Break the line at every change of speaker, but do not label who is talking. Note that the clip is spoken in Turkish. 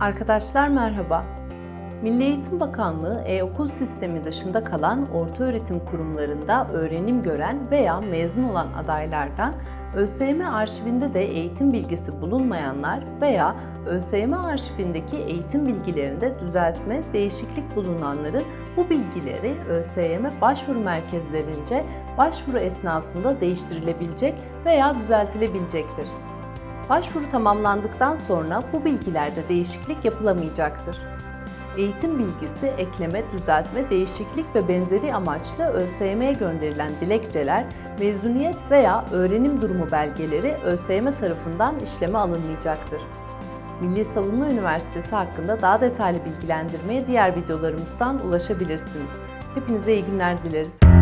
Arkadaşlar merhaba. Milli Eğitim Bakanlığı e-okul sistemi dışında kalan ortaöğretim kurumlarında öğrenim gören veya mezun olan adaylardan ÖSYM arşivinde de eğitim bilgisi bulunmayanlar veya ÖSYM arşivindeki eğitim bilgilerinde düzeltme, değişiklik bulunanların bu bilgileri ÖSYM başvuru merkezlerince başvuru esnasında değiştirilebilecek veya düzeltilebilecektir. Başvuru tamamlandıktan sonra bu bilgilerde değişiklik yapılamayacaktır. Eğitim bilgisi, ekleme, düzeltme, değişiklik ve benzeri amaçlı ÖSYM'ye gönderilen dilekçeler, mezuniyet veya öğrenim durumu belgeleri ÖSYM tarafından işleme alınmayacaktır. Milli Savunma Üniversitesi hakkında daha detaylı bilgilendirmeye diğer videolarımızdan ulaşabilirsiniz. Hepinize iyi günler dileriz.